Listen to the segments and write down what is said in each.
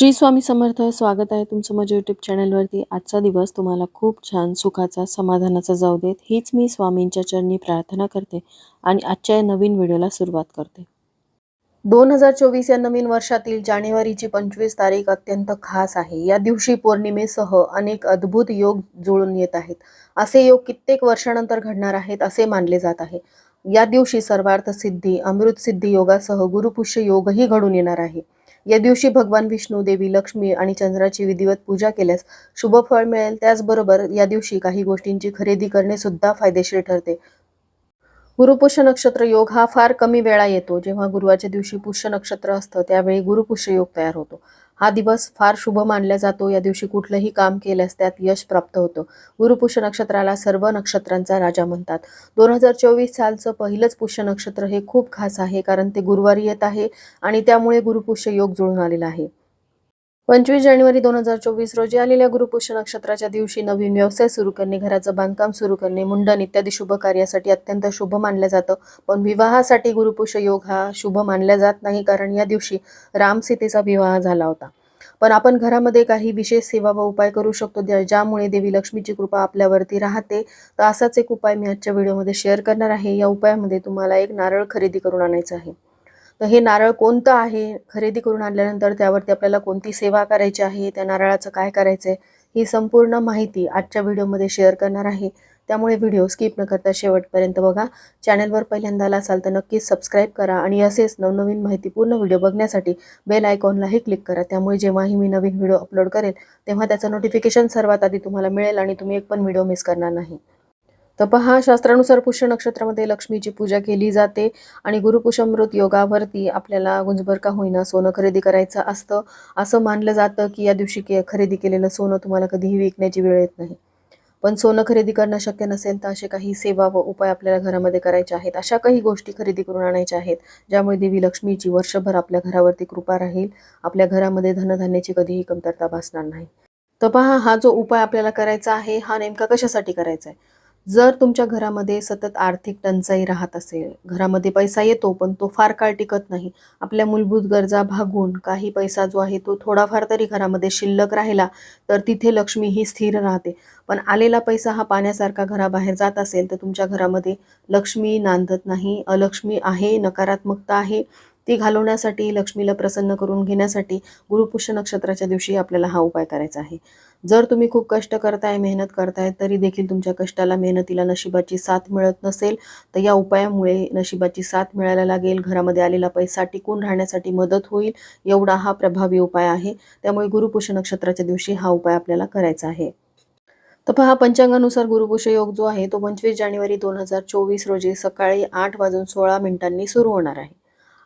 श्री स्वामी समर्थ स्वागत आहे तुमचं माझ्या यूट्यूब चॅनलवरती आजचा दिवस तुम्हाला खूप छान सुखाचा समाधानाचा जाऊ देत. हीच मी स्वामींच्या चरणी प्रार्थना करते आणि आजच्या या नवीन व्हिडिओला सुरुवात करते. दोन हजार चोवीस या नवीन वर्षातील जानेवारीची पंचवीस तारीख अत्यंत खास आहे. या दिवशी पौर्णिमेसह अनेक अद्भुत योग जुळून येत आहेत. असे योग कित्येक वर्षानंतर घडणार आहेत असे मानले जात आहे. या दिवशी सर्वार्थ सिद्धी अमृत सिद्धी योगासह गुरुपुष्य योगही घडून येणार आहे. या दिवशी भगवान विष्णू देवी लक्ष्मी आणि चंद्राची विधिवत पूजा केल्यास शुभ फळ मिळेल. त्याचबरोबर या दिवशी काही गोष्टींची खरेदी करणे सुद्धा फायदेशीर ठरते. गुरुपुष्य नक्षत्र योग हा फार कमी वेळा येतो. जेव्हा गुरुवाच्या दिवशी पुष्य नक्षत्र असतं त्यावेळी गुरुपुष्य योग तयार होतो. हा दिवस फार शुभ मानला जातो. या दिवशी कुठलंही काम केल्यास त्यात यश प्राप्त होतं. गुरुपुष्य नक्षत्राला सर्व नक्षत्रांचा राजा म्हणतात. दोन हजार चोवीस सालचं पहिलंच पुष्य नक्षत्र हे खूप खास आहे कारण ते गुरुवारी येत आहे आणि त्यामुळे गुरुपुष्य योग जुळून आलेला आहे. पंचवीस जानेवारी दोन हजार चोवीस रोजी आलेल्या गुरुपुष्य नक्षत्राच्या दिवशी नवीन व्यवसाय सुरू करणे घराचं बांधकाम सुरू करणे मुंडन इत्यादी शुभ कार्यासाठी अत्यंत शुभ मानलं जातं. पण विवाहासाठी गुरुपुष्य योग हा शुभ मानला जात नाही कारण या दिवशी राम सीतेचा विवाह झाला होता. पण आपण घरामध्ये काही विशेष सेवा व उपाय करू शकतो ज्यामुळे देवी लक्ष्मीची कृपा आपल्यावरती राहते. तर असाच एक उपाय मी आजच्या व्हिडिओमध्ये शेअर करणार आहे. या उपायामध्ये तुम्हाला एक नारळ खरेदी करून आणायचं आहे. तर हे नारळ कोणतं आहे? खरेदी करून आणल्यानंतर त्यावरती आपल्याला कोणती सेवा करायची आहे? त्या नारळाचं काय करायचं आहे ही संपूर्ण माहिती आजच्या व्हिडिओमध्ये शेअर करणार आहे. त्यामुळे व्हिडिओ स्किप न करता शेवटपर्यंत बघा. चॅनलवर पहिल्यांदा आला असाल तर नक्कीच सबस्क्राईब करा आणि असेच नवनवीन माहितीपूर्ण व्हिडिओ बघण्यासाठी बेल आयकॉनलाही क्लिक करा. त्यामुळे जेव्हाही मी नवीन व्हिडिओ अपलोड करेल तेव्हा त्याचं नोटिफिकेशन सर्वात आधी तुम्हाला मिळेल आणि तुम्ही एक पण व्हिडिओ मिस करणार नाही. तर पहा शास्त्रानुसार पुष्य नक्षत्रामध्ये लक्ष्मीची पूजा केली जाते आणि गुरुपुषमृत योगावरती आपल्याला गुंजभर का होईना सोनं खरेदी करायचं असतं. असं मानलं जातं की या दिवशी के खरेदी केलेलं सोनं तुम्हाला कधीही विकण्याची वेळ येत नाही. पण सोनं खरेदी करणं शक्य नसेल तर असे काही सेवा व उपाय आपल्याला घरामध्ये करायचे आहेत. अशा काही गोष्टी खरेदी करून आणायच्या आहेत ज्यामुळे देवी लक्ष्मीची वर्षभर आपल्या घरावरती कृपा राहील. आपल्या घरामध्ये धनधान्याची कधीही कमतरता भासणार नाही. तर पहा हा जो उपाय आपल्याला करायचा आहे हा नेमका कशासाठी करायचा आहे? जर तुमच्या घरामध्ये सतत आर्थिक टंचाई राहत असेल घरामध्ये पैसा येतो पण तो फार काळ टिकत नाही आपल्या मूलभूत गरजा भागून काही पैसा जो आहे तो थोडाफार तरी घरामध्ये शिल्लक राहिला तर तिथे लक्ष्मी ही स्थिर राहते. पण आलेला पैसा हा पाण्यासारखा घराबाहेर जात असेल तर तुमच्या घरामध्ये लक्ष्मी नांदत नाही अलक्ष्मी आहे नकारात्मकता आहे ती घालवण्यासाठी लक्ष्मीला प्रसन्न करून घेण्यासाठी गुरुपुष्य नक्षत्राच्या दिवशी आपल्याला हा उपाय करायचा आहे. जर तुम्ही खूप कष्ट करताय मेहनत करताय तरी देखील तुमच्या कष्टाला मेहनतीला नशिबाची साथ मिळत नसेल तर या उपायामुळे नशिबाची साथ मिळायला लागेल. घरामध्ये आलेला पैसा टिकून राहण्यासाठी मदत होईल एवढा हा प्रभावी उपाय आहे. त्यामुळे गुरुपुष्य नक्षत्राच्या दिवशी हा उपाय आपल्याला करायचा आहे. तर पहा पंचांगानुसार गुरुपुष योग जो आहे तो पंचवीस जानेवारी दोन हजार चोवीस रोजी सकाळी आठ वाजून सोळा मिनिटांनी सुरू होणार आहे.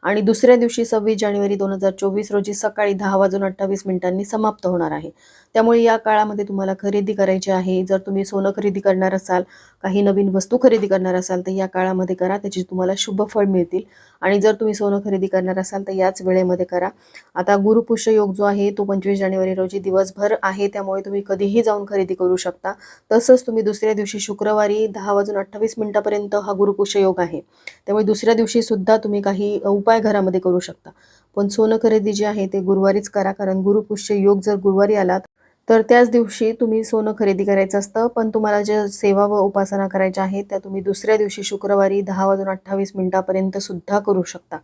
आणि दुसऱ्या दिवशी सव्वीस जानेवारी दोन हजार चोवीस रोजी सकाळी दहा वाजून अठ्ठावीस मिनिटांनी समाप्त होणार आहे. त्यामुळे या काळामध्ये तुम्हाला खरेदी करायची आहे. जर तुम्ही सोनं खरेदी करणार असाल काही नवीन वस्तू खरेदी करणार असाल तर या काळामध्ये करा. त्याची तुम्हाला शुभ फळ मिळतील. आणि जर तुम्ही सोनं खरेदी करणार असाल तर याच वेळेमध्ये करा. आता गुरुपुष्य योग जो आहे तो पंचवीस जानेवारी रोजी दिवसभर आहे त्यामुळे तुम्ही कधीही जाऊन खरेदी करू शकता. तसंच तुम्ही दुसऱ्या दिवशी शुक्रवारी दहा वाजून अठ्ठावीस मिनिटापर्यंत हा गुरुपुष्य योग आहे. त्यामुळे दुसऱ्या दिवशी सुद्धा तुम्ही काही उपाय घरामध्ये करू शकता. पण सोनं खरेदी जे आहे ते गुरुवारीच करा कारण गुरुपुष्य योग जर गुरुवारी आला तर त्याच दिवशी तुम्ही सोनं खरेदी करायचं असतं पण तुम्हाला ज्या सेवा व उपासना करायच्या आहेत त्या तुम्ही दुसऱ्या दिवशी शुक्रवारी दहा वाजून अठ्ठावीस मिनिटापर्यंत सुद्धा करू शकता.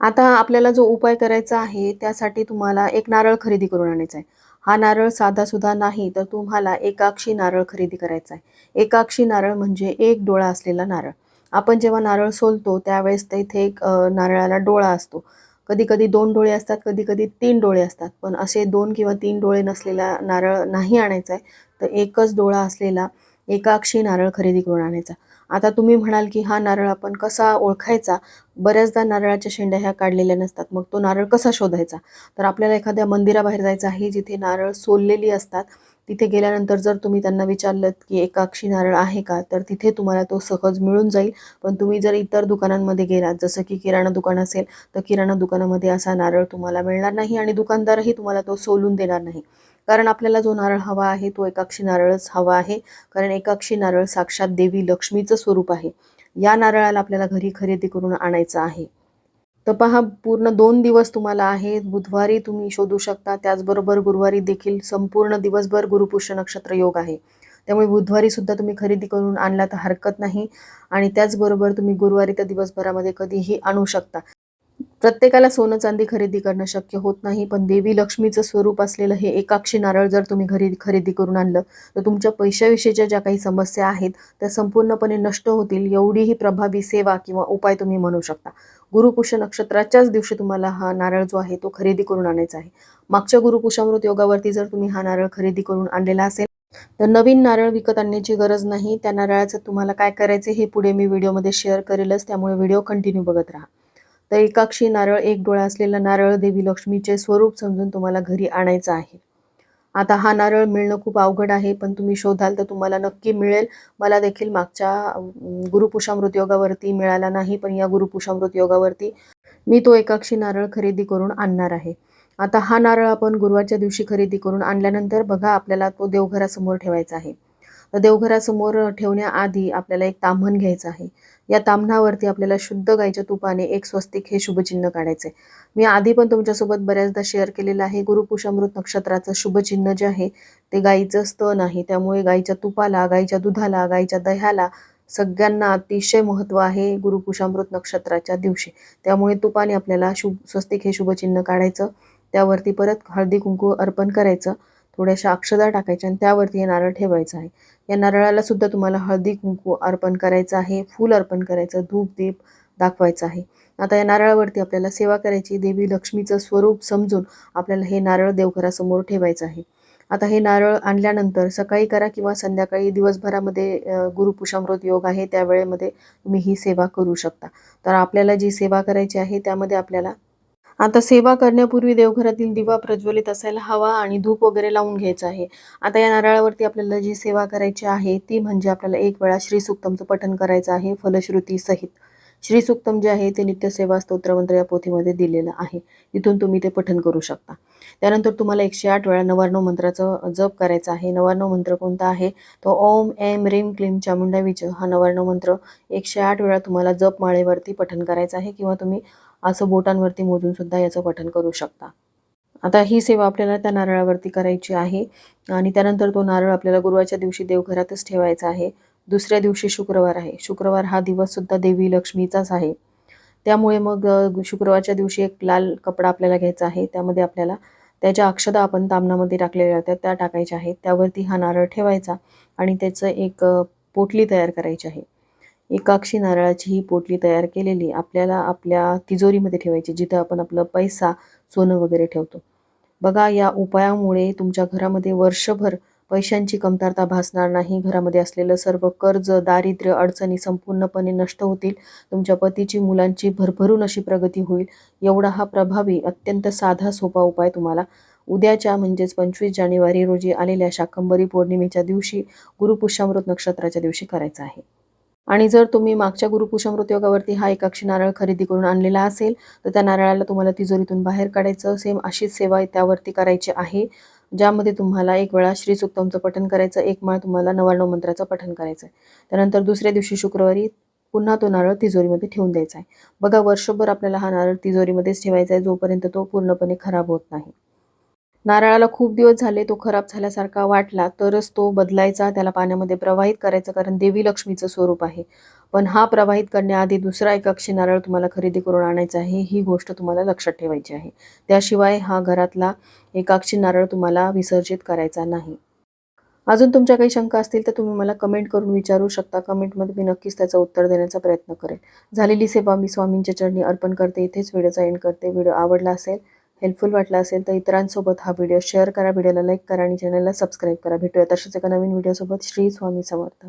आता आपल्याला जो उपाय करायचा आहे त्यासाठी तुम्हाला एक नारळ खरेदी करून आणायचा आहे. हा नारळ साधा सुद्धा नाही तर तुम्हाला एकाक्षी नारळ खरेदी करायचा आहे. एकाक्षी नारळ म्हणजे एक डोळा असलेला नारळ. आपण जेव्हा नारळ सोलतो त्यावेळेस तिथे एक नारळाला डोळा असतो. कधी कधी दोन डोळे असतात कधी कधी तीन डोळे असतात. पण असे दोन किंवा तीन डोळे नसलेला नारळ नाही आणायचा आहे तर एकच डोळा असलेला एकाक्षी नारळ खरेदी करून आणायचा. आता तुम्ही म्हणाल की हा नारळ आपण कसा ओळखायचा? बऱ्याचदा नारळाच्या शेंड्या ह्या काढलेल्या नसतात मग तो नारळ कसा शोधायचा? तर आपल्याला एखाद्या मंदिराबाहेर जायचं आहे जिथे नारळ सोललेली असतात तिथे गेल्यानंतर जर तुम्ही त्यांना विचारलं की एकाक्षी नारळ आहे का तर तिथे तुम्हाला तो सहज मिळून जाईल. पण तुम्ही जर इतर दुकानांमध्ये गेलात जसं की किराणा दुकान असेल तर किराणा दुकानामध्ये असा नारळ तुम्हाला मिळणार नाही आणि दुकानदारही तुम्हाला तो सोलून देणार नाही. कारण आपल्याला जो नारळ हवा आहे तो एकाक्षी नारळच हवा आहे. कारण एकाक्षी नारळ साक्षात देवी लक्ष्मीचं स्वरूप आहे. या नारळाला आपल्याला घरी खरेदी करून आणायचं आहे. तर पहा पूर्ण दोन दिवस तुम्हाला आहेत. बुधवारी तुम्ही शोधू शकता. त्याचबरोबर गुरुवारी देखील संपूर्ण दिवसभर गुरुपुष्य नक्षत्र योग आहे. त्यामुळे बुधवारी सुद्धा तुम्ही खरेदी करून आणला तर हरकत नाही. आणि त्याचबरोबर तुम्ही गुरुवारी त्या दिवसभरामध्ये कधीही आणू शकता. प्रत्येकाला सोनं चांदी खरेदी करणं शक्य होत नाही पण देवी लक्ष्मीचं स्वरूप असलेलं हे एकाक्षी नारळ जर तुम्ही घरी खरेदी करून आणलं तर तुमच्या पैशाविषयीच्या ज्या काही समस्या आहेत त्या संपूर्णपणे नष्ट होतील एवढी ही प्रभावी सेवा किंवा उपाय तुम्ही म्हणू शकता. गुरुपुष नक्षत्राच्याच दिवशी तुम्हाला हा नारळ जो आहे तो खरेदी करून आणायचा आहे. मागच्या गुरुपुषामृत योगावरती जर तुम्ही हा नारळ खरेदी करून आणलेला असेल तर नवीन नारळ विकत आणण्याची गरज नाही. त्या नारळाचं तुम्हाला काय करायचं हे पुढे मी व्हिडिओमध्ये शेअर करेलच. त्यामुळे व्हिडिओ कंटिन्यू बघत राहा. तर एकाक्षी नारळ एक डोळा असलेला नारळ देवी लक्ष्मीचे स्वरूप समजून तुम्हाला घरी आणायचं आहे. आता हा नारळ मिळणं खूप अवघड आहे पण तुम्ही शोधाल तर तुम्हाला नक्की मिळेल. मला देखील मागच्या गुरुपुषामृत योगावरती मिळाला नाही पण या गुरुपुषामृत योगावरती मी तो एकाक्षी नारळ खरेदी करून आणणार आहे. आता हा नारळ आपण गुरुवारच्या दिवशी खरेदी करून आणल्यानंतर बघा आपल्याला तो देवघरासमोर ठेवायचा आहे. तर देवघरासमोर ठेवण्याआधी आपल्याला एक ताम्हण घ्यायचं आहे. या ताम्हणावरती आपल्याला शुद्ध गाईच्या तुपाने एक स्वस्तिक हे शुभचिन्ह काढायचे मी आधी पण तुमच्यासोबत बऱ्याचदा शेअर केलेलं आहे. गुरुपुषामृत नक्षत्राचं शुभचिन्ह जे आहे ते गाईचं स्तन आहे. त्यामुळे गाईच्या तुपाला गाईच्या दुधाला गाईच्या दह्याला सगळ्यांना अतिशय महत्त्व आहे गुरुपुषामृत नक्षत्राच्या दिवशी. त्यामुळे तुपाने आपल्याला शुभ स्वस्तिक हे शुभचिन्ह काढायचं. त्यावरती परत हळदी कुंकू अर्पण करायचं. थोड्याशा अक्षदा टाकायच्या आणि त्यावरती हे नारळ ठेवायचं आहे. या नारळाला सुद्धा तुम्हाला हळदी कुंकू अर्पण करायचं आहे फूल अर्पण करायचं धूप दीप दाखवायचं आहे. आता या नारळावरती आपल्याला सेवा करायची देवी लक्ष्मीचं स्वरूप समजून आपल्याला हे नारळ देवघरासमोर ठेवायचं आहे. आता हे नारळ आणल्यानंतर सकाळी करा किंवा संध्याकाळी दिवसभरामध्ये गुरुपुषामृत योग आहे त्यावेळेमध्ये तुम्ही ही सेवा करू शकता. तर आपल्याला जी सेवा करायची आहे त्यामध्ये आपल्याला आता सेवा करण्यापूर्वी देवघरातील दिवा प्रज्वलित असायला हवा आणि धूप वगैरे लावून घ्यायचं आहे. आता या नारळावरती आपल्याला जी सेवा करायची आहे ती म्हणजे आपल्याला एक वेळा श्रीसुक्तमचं पठण करायचं आहे फलश्रुती सहित. श्रीसुक्तम जे आहे ते नित्यसेवा स्तोत्रमंत्र या पोथीमध्ये दिलेलं आहे. तिथून तुम्ही ते पठण करू शकता. त्यानंतर तुम्हाला एकशे आठ वेळा नवार्णव मंत्राचं जप करायचा आहे. नवार्णव मंत्र कोणता आहे? तो ओम एम रीम क्लीम चामुंडा विच हा नवार्णव मंत्र एकशे आठ वेळा तुम्हाला जप माळेवरती पठण करायचं आहे किंवा तुम्ही असं बोटांवरती मोजून सुद्धा याचं पठण करू शकता. आता ही सेवा आपल्याला त्या नारळावरती करायची आहे आणि त्यानंतर तो नारळ आपल्याला गुरुवारच्या दिवशी देवघरातच ठेवायचा आहे. दुसऱ्या दिवशी शुक्रवार आहे. शुक्रवार हा दिवससुद्धा देवी लक्ष्मीचाच आहे. त्यामुळे मग शुक्रवारच्या दिवशी एक लाल कपडा आपल्याला घ्यायचा आहे. त्यामध्ये आपल्याला त्याच्या अक्षदा आपण तामणामध्ये टाकलेल्या होत्या त्या टाकायच्या आहेत. त्यावरती हा नारळ ठेवायचा आणि त्याचं एक पोटली तयार करायची आहे. एकाक्षी नारळाची ही पोटली तयार केलेली आपल्याला आपल्या तिजोरीमध्ये ठेवायची जिथं आपण आपलं पैसा सोनं वगैरे ठेवतो. बघा या उपायामुळे तुमच्या घरामध्ये वर्षभर पैशांची कमतरता भासणार नाही. घरामध्ये असलेलं सर्व कर्ज दारिद्र्य अडचणी संपूर्णपणे नष्ट होतील. तुमच्या पतीची मुलांची भरभरून अशी प्रगती होईल. एवढा हा प्रभावी अत्यंत साधा सोपा उपाय तुम्हाला उद्याच्या म्हणजेच पंचवीस जानेवारी रोजी आलेल्या शाकंबरी पौर्णिमेच्या दिवशी गुरुपुष्यामृत नक्षत्राच्या दिवशी करायचा आहे. आणि जर तुम्ही मागच्या गुरुपुषामृत योगावरती हा एकाक्षी नारळ खरेदी करून आणलेला असेल तर त्या नारळाला तुम्हाला तिजोरीतून बाहेर काढायचं सेम अशीच सेवा त्यावरती करायची आहे ज्यामध्ये तुम्हाला एक वेळा श्री सुक्तमचं पठण करायचं एक माळ तुम्हाला नवाण्णव मंत्राचं पठण करायचं आहे त्यानंतर दुसऱ्या दिवशी शुक्रवारी पुन्हा तो नारळ तिजोरीमध्ये ठेवून द्यायचा आहे बघा वर्षभर आपल्याला हा नारळ तिजोरीमध्येच ठेवायचा आहे जोपर्यंत तो पूर्णपणे खराब होत नाही. नारळाला खूप दिवस झाले तो खराब झाल्यासारखा वाटला तरच तो बदलायचा त्याला पाण्यामध्ये प्रवाहित करायचा कारण देवी लक्ष्मीचं स्वरूप आहे. पण हा प्रवाहित करण्याआधी दुसरा एक अक्षी नारळ तुम्हाला खरेदी करून आणायचा आहे ही गोष्ट तुम्हाला लक्षात ठेवायची आहे. त्याशिवाय हा घरातला एकाक्षी नारळ तुम्हाला विसर्जित करायचा नाही. अजून तुमच्या काही शंका असतील तर तुम्ही मला कमेंट करून विचारू शकता. कमेंटमध्ये मी नक्कीच त्याचं उत्तर देण्याचा प्रयत्न करेन. झालेली सेवा मी स्वामींच्या चरणी अर्पण करते. इथेच व्हिडिओचा एंड करते. व्हिडिओ आवडला असेल हेल्पफुल वाटला असेल तर इतरांसोबत हा व्हिडिओ शेअर करा. व्हिडिओला लाईक करा आणि चॅनलला सबस्क्राईब करा. भेटूया तसेच एका नवीन व्हिडिओसोबत श्री स्वामी समर्थ.